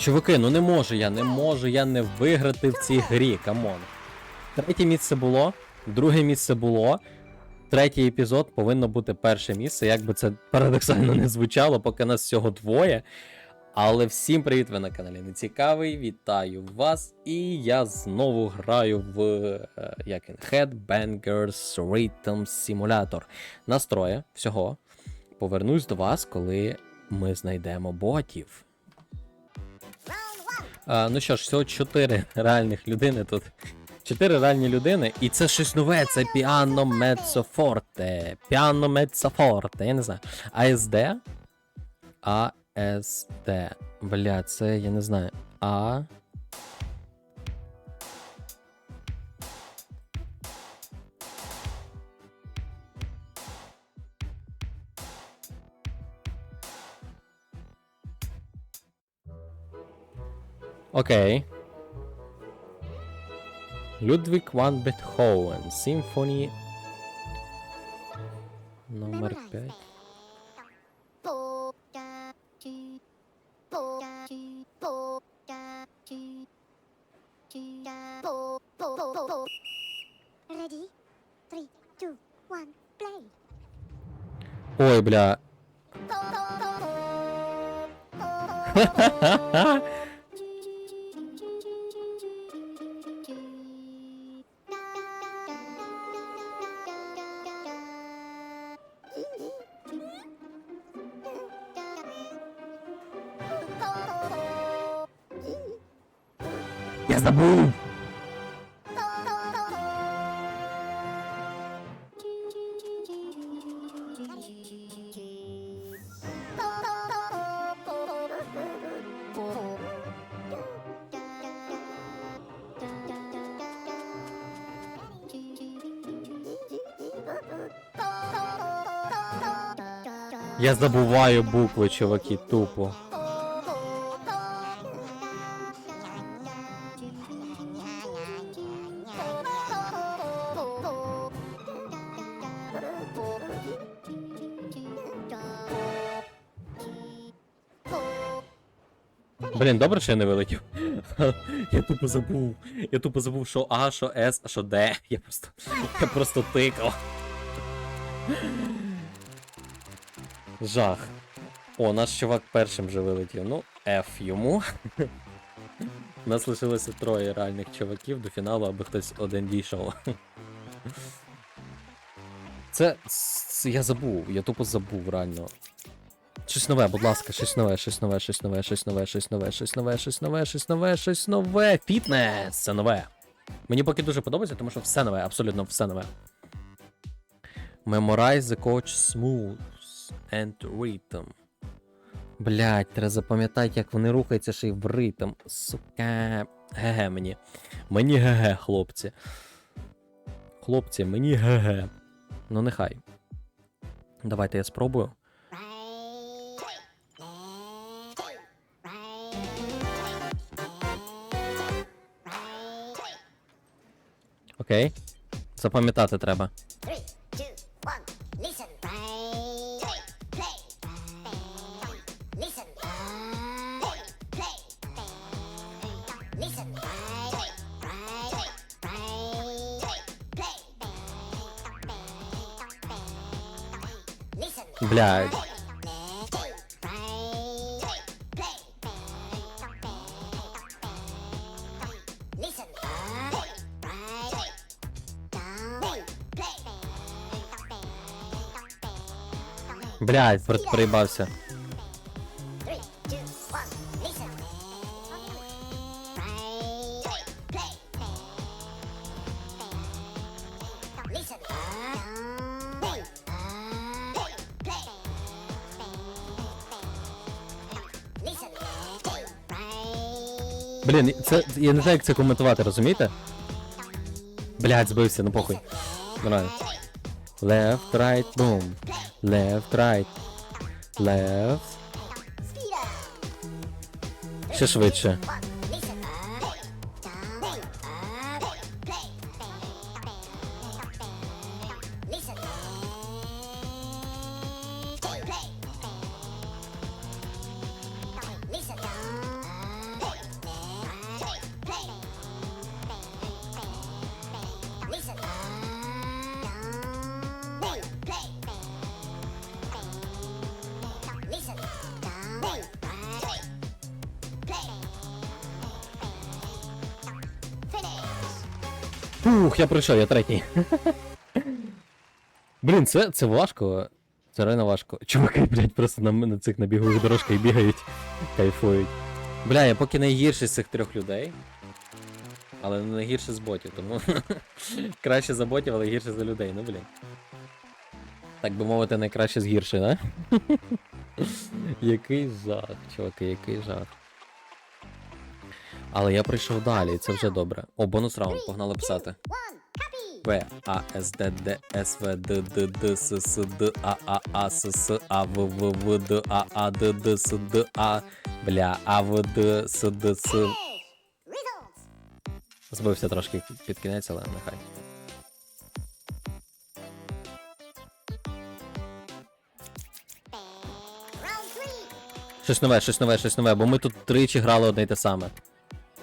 Чуваки, ну не можу я, не можу я не виграти в цій грі, камон. Третє місце було, друге місце було. Третій епізод повинно бути перше місце, як би це парадоксально не звучало, поки нас всього двоє. Але всім привіт, ви на каналі Нецікавий. Вітаю вас! І я знову граю в е, як він, Headbangers Rhythm Simulator. Настроє всього. Повернусь до вас, коли ми знайдемо ботів. А, ну що ж, всього 4 реальних людини тут. 4 реальні людини, і це щось нове, це Піано Мецофорте. Піано Мецофорте, я не знаю. АСД. АСД. Бля, це я не знаю. А. Окей. Людвиг ван Бетховен. Симфоні. Номер 5. Ready? Three, two, one, play. Ой, бля. забув. Я забуваю букви, чуваки, тупо. Блін, добре, що я не вилетів. я тупо забув. Я тупо забув, що А, що С, а що Д. Я просто. Я просто тикав. Жах. О, наш чувак першим вже вилетів. Ну, F йому. У нас лишилося троє реальних чуваків до фіналу, аби хтось один дійшов. Це. Я забув, я тупо забув реально. Щось нове, будь ласка, щось нове, щось нове, щось нове, щось нове, щось нове, щось нове, щось нове, щось нове, щось нове. Фітнес! Це нове. Мені поки дуже подобається, тому що все нове, абсолютно все нове. Memorize the coach smooth and rhythm. Блять, треба запам'ятати, як вони рухаються ще й в ритм. Сука. Ге-ге мені. Мені ге-ге, хлопці. Хлопці, мені ге-ге. Ну нехай. Давайте я спробую. Окей. Запам'ятати треба. Three, two, one, listen. Right, play. Listen. Right, play. Listen. Right, right, right, play. Listen. Блядь. Блядь, при- проїбався. Three, two, one, listen. Right, play. Listen. Down, play. Listen. Right. Блін, це я не знаю, як це коментувати, розумієте? Блядь, збився, ну похуй. Left, right, boom. Left, right. Left. Ще швидше. Ух, я пройшов, я третій. Блін, це, це важко. Це реально важко. Чуваки, блядь, просто на, на цих набігових дорожках бігають, кайфують. Бля, я поки найгірший з цих трьох людей. Але не найгірший з ботів, тому краще за ботів, але гірше за людей, ну блін. Так би мовити, найкраще з гірших, да? який жах, чуваки, який жах. Але я прийшов далі, і це вже добре. О, бонус раунд, погнали писати. П, А, С, Д, Д, С, В, Д, Д, Д, С, С, Д, А, А, А, С, С, А, В, В, В, Д, А, А, Д, Д, С, Д, А, бля, А, В, Д, С, Д, С. Збився трошки під кінець, але нехай. Щось нове, щось нове, щось нове, бо ми тут тричі грали одне й те саме.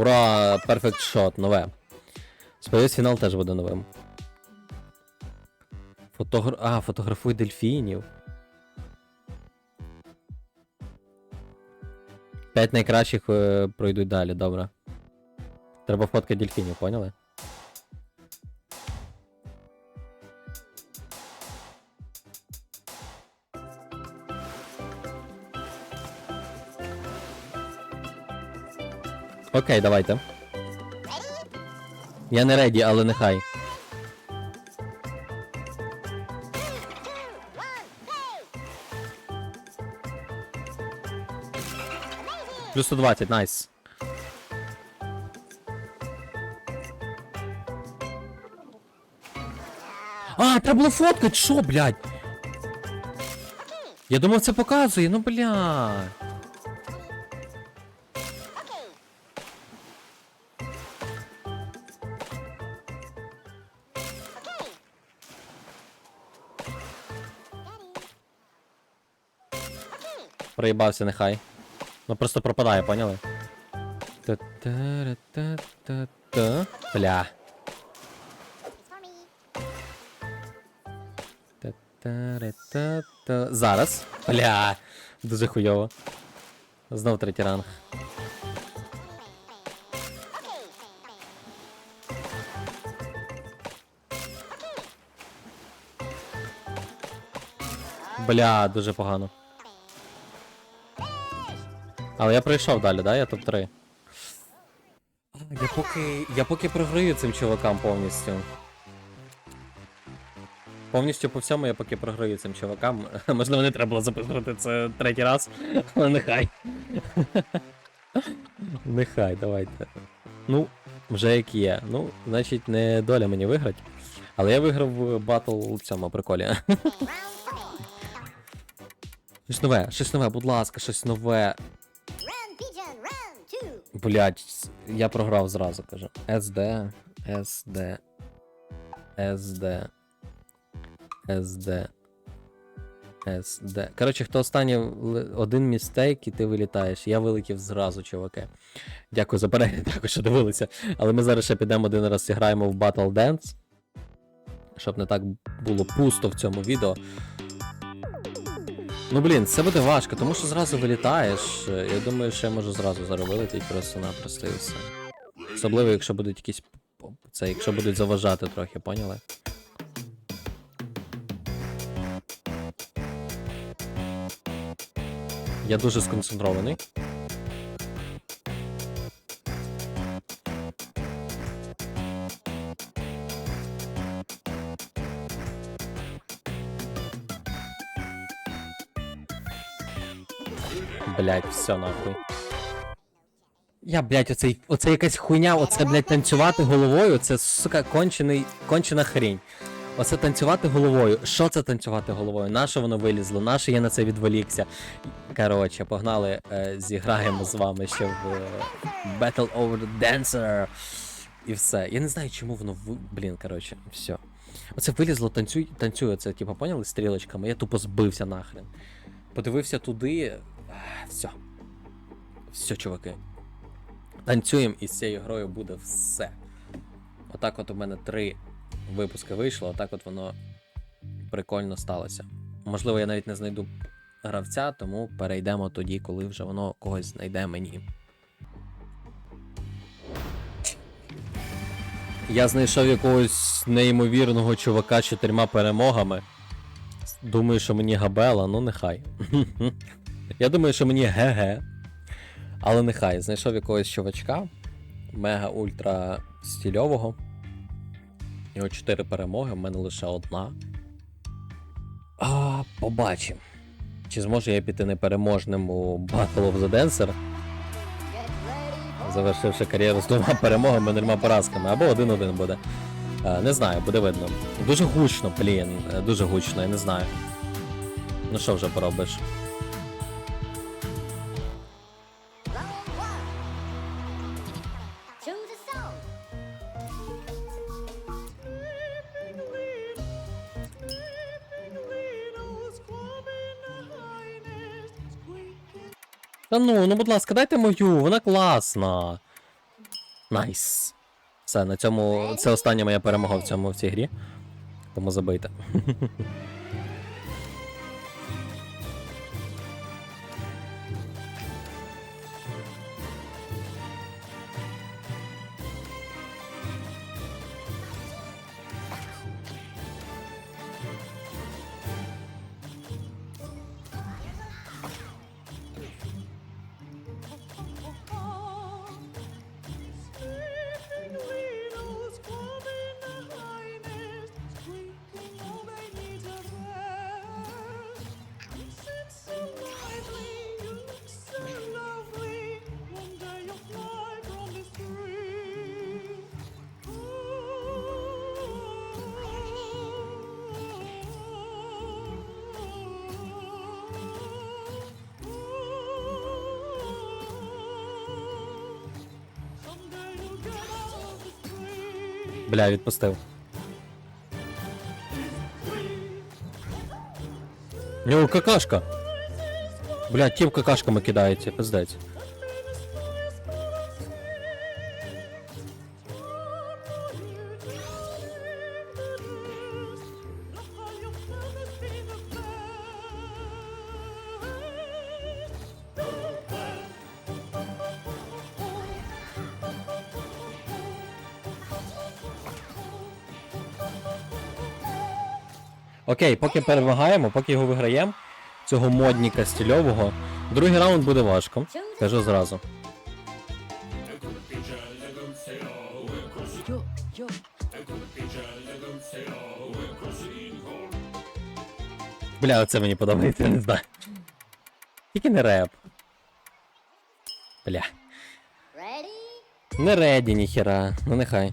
Ура! Perfect shot, нове. Сподіваюсь, фінал теж буде новим. Фотогр... А, фотографуй дельфінів. П'ять найкращих е, пройдуть далі, добре. Треба фоткати дельфінів, поняли? Окей, давайте. Я не реді, але нехай. Плюс 120, найс. А, треба було фоткать, що, блядь? Я думав, це показує, ну блядь. Проїбався, нехай. Ну просто пропадає, поняли? Та-та-ра-та-та-та. Бля. It's. Та-та-ра-та-та. Зараз. Бля. Дуже хуйово. Знов третій ранг. Бля, дуже погано. Але я пройшов далі, да? Я топ-3. Я поки. Я поки програю цим чувакам повністю. Повністю по всьому я поки програю цим чувакам. Можливо, не треба було записувати це третій раз, але нехай. Нехай, давайте. Ну, вже як є. Ну, значить, не доля мені виграти. Але я виграв в батл у цьому приколі. Щось нове, щось нове, будь ласка, щось нове. Блять, я програв зразу, кажу. SD, SD, SD, SD, SD. Коротше, хто останній один містейк і ти вилітаєш. Я вилетів зразу, чуваки. Дякую за перегляд, дякую, що дивилися. Але ми зараз ще підемо один раз зіграємо в Battle Dance. Щоб не так було пусто в цьому відео. Ну блін, це буде важко, тому що зразу вилітаєш. Я думаю, що я можу зразу заробити і просто-напросто і все. Особливо, якщо будуть якісь. Це, якщо будуть заважати трохи, поняли? Я дуже сконцентрований. Блять, все нахуй. Я, блять, оцей, оце якась хуйня, оце, блять, танцювати головою, це, сука, кончений, кончена хрінь. Оце танцювати головою. Що це танцювати головою? Наше воно вилізло, наше я на це відволікся. Коротше, погнали, е, зіграємо з вами ще в е, Battle Over the Dancer. І все. Я не знаю, чому воно ви... Блін, коротше, все. Оце вилізло, танцюй, танцює, це, типу, поняли, стрілочками. Я тупо збився нахрен. Подивився туди. Все. Все, чуваки. Танцюємо і з цією грою буде все. Отак от у мене три випуски вийшло, отак от воно прикольно сталося. Можливо, я навіть не знайду гравця, тому перейдемо тоді, коли вже воно когось знайде мені. Я знайшов якогось неймовірного чувака чотирма перемогами. Думаю, що мені габела, ну нехай. Я думаю, що мені ге-ге. Але нехай. Знайшов якогось чувачка. Мега ультра стільового. Його 4 перемоги, в мене лише одна. А, побачимо. Чи зможу я піти непереможним у Battle of the Dancer, завершивши кар'єру з двома перемогами, трьома поразками, або один-один буде. Не знаю, буде видно. Дуже гучно, блін, дуже гучно, я не знаю. Ну що вже поробиш? Та ну, ну будь ласка, дайте мою, вона класна. Найс. Все, на цьому. Це остання моя перемога в цьому в цій грі. Тому забийте. Бля, відпустив. У нього какашка. Бля, тіп какашками кидається, пиздець. Окей, поки перемагаємо, поки його виграємо, цього модніка стільового. Другий раунд буде важко. Кажу зразу. Бля, оце мені подобається, не знаю. Тільки не реп. Бля. Не реді, ніхера. Ну нехай.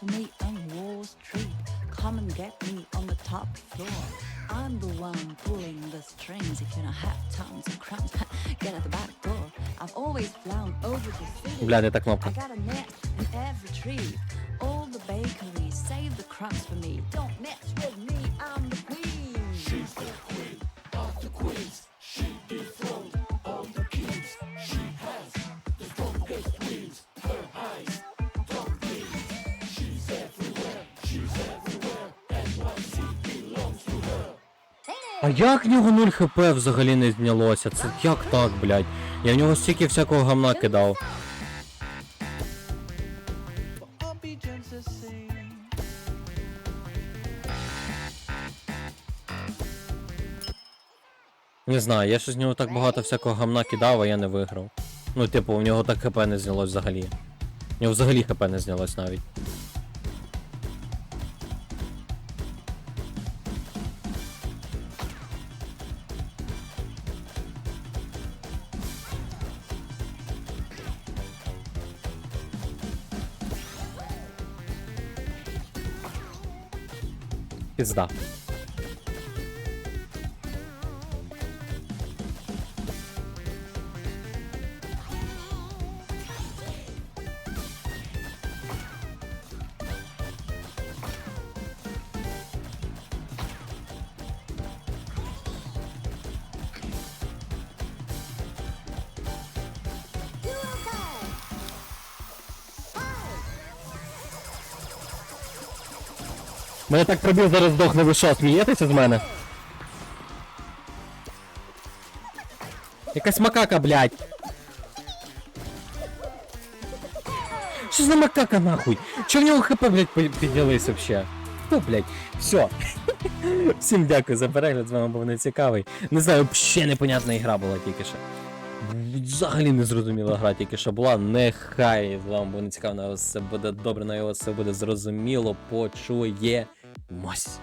for me on Wall Street. Come and get me on the top floor. I'm the one pulling the strings. If you don't have tons of crumbs, get at the back door. I've always flown over the city. Бля, не та кнопка. I got a net in every tree. All the bakeries save the crumbs for me. Don't mess with як в нього 0 хп взагалі не знялося? Це як так, блядь? Я в нього стільки всякого гамна кидав. Не знаю, я щось з нього так багато всякого гамна кидав, а я не виграв. Ну, типу, у нього так хп не знялось взагалі. У нього взагалі хп не знялось навіть. 傷だ。Мене так пробіл зараз здохне, ви що, смієтеся з мене? Якась макака, блядь. Що за макака нахуй? Чо в нього хп, блядь, піднялись вообще? Хто, блядь? Все. Всім дякую за перегляд, з вами був нецікавий. Не знаю, взагалі непонятна ігра була тільки що. Взагалі не зрозуміла гра тільки що була. Нехай з вами був нецікаво, на вас все буде добре, на вас все буде зрозуміло, ます。